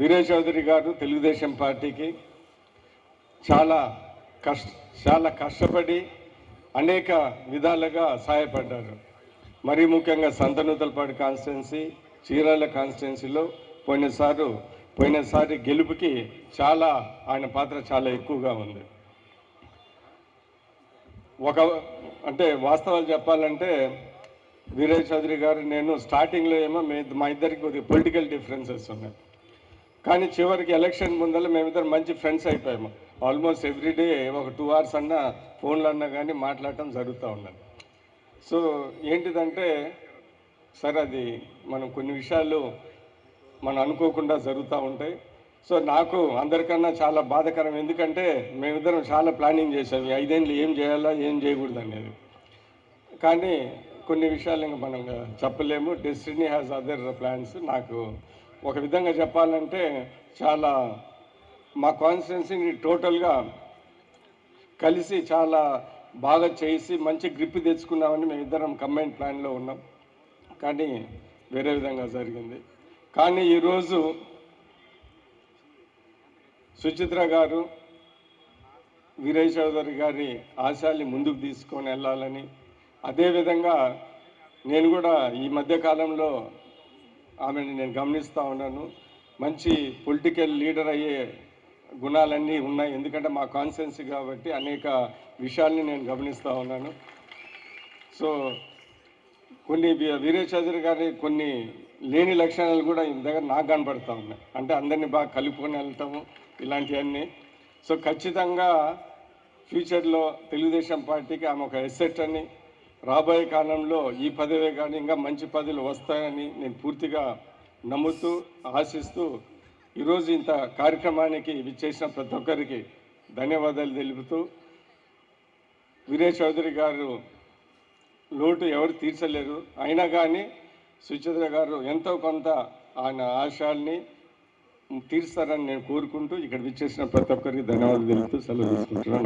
వీరేష్ చౌదరి గారు తెలుగుదేశం పార్టీకి చాలా కష్ట చాలా కష్టపడి అనేక విధాలుగా సహాయపడ్డారు. మరీ ముఖ్యంగా సంతనూతలపాడు కాన్స్టిట్యున్సీ చీరాల కాన్స్టిట్యున్సీలో పోయినసారి పోయినసారి గెలుపుకి చాలా ఆయన పాత్ర చాలా ఎక్కువగా ఉంది. ఒక అంటే వాస్తవాలు చెప్పాలంటే వీరేష్ చౌదరి గారు నేను స్టార్టింగ్లో ఏమో మీ మా ఇద్దరికి కొద్దిగా పొలిటికల్ డిఫరెన్సెస్ ఉన్నాయి. కానీ చివరికి ఎలక్షన్ ముందర మేమిద్దరు మంచి ఫ్రెండ్స్ అయిపోయాము. ఆల్మోస్ట్ ఎవ్రీడే ఒక టూ అవర్స్ అన్నా ఫోన్లు అన్నా కానీ మాట్లాడటం జరుగుతూ ఉన్నది. సో ఏంటిదంటే సరే అది మనం కొన్ని విషయాలు మనం అనుకోకుండా జరుగుతూ ఉంటాయి. సో నాకు అందరికన్నా చాలా బాధకరం. ఎందుకంటే మేమిద్దరం చాలా ప్లానింగ్ చేసాం ఈ ఐదేళ్ళు ఏం చేయాలా ఏం చేయకూడదు అనేది. కానీ కొన్ని విషయాలు ఇంకా మనం చెప్పలేము. డెస్టినీ హ్యాస్ అదర్ ప్లాన్స్ నాకు ఒక విధంగా చెప్పాలంటే చాలా మా కాన్స్టిట్యున్సీని టోటల్గా కలిసి చాలా బాగా చేసి మంచి గ్రిప్ తెచ్చుకున్నామని మేమిద్దరం కంబైన్ ప్లాన్లో ఉన్నాం. కానీ వేరే విధంగా జరిగింది. కానీ ఈరోజు సుచిత్ర గారు వీరయ్య చౌదరి గారి ఆశాల్ని ముందుకు తీసుకొని వెళ్ళాలని అదేవిధంగా నేను కూడా ఈ మధ్యకాలంలో ఆమెను నేను గమనిస్తూ ఉన్నాను. మంచి పొలిటికల్ లీడర్ అయ్యే గుణాలన్నీ ఉన్నాయి. ఎందుకంటే మా కాన్సెన్సీ కాబట్టి అనేక విషయాల్ని నేను గమనిస్తూ ఉన్నాను. సో కొన్ని వీ- గారి కొన్ని లేని లక్షణాలు కూడా దగ్గర నాకు కనపడతా ఉన్నాయి. అంటే అందరినీ బాగా కలుపుకొని వెళ్తాము ఇలాంటివన్నీ. సో ఖచ్చితంగా ఫ్యూచర్లో తెలుగుదేశం పార్టీకి ఆమె ఒక ఎసెట్ అని రాబోయే కాలంలో ఈ పదవే కానీ ఇంకా మంచి పదవులు వస్తాయని నేను పూర్తిగా నమ్ముతూ ఆశిస్తూ ఈరోజు ఇంత కార్యక్రమానికి విచ్చేసిన ప్రతి ఒక్కరికి ధన్యవాదాలు తెలుపుతూ వీరేష్ చౌదరి గారు లోటు ఎవరు తీర్చలేరు. అయినా కానీ సుచిత్ర గారు ఎంతో కొంత ఆయన ఆశయాల్ని తీరుస్తారని నేను కోరుకుంటూ ఇక్కడ విచ్చేసిన ప్రతి ఒక్కరికి ధన్యవాదాలు తెలుపుతూ సెలవు తీసుకుంటున్నాను.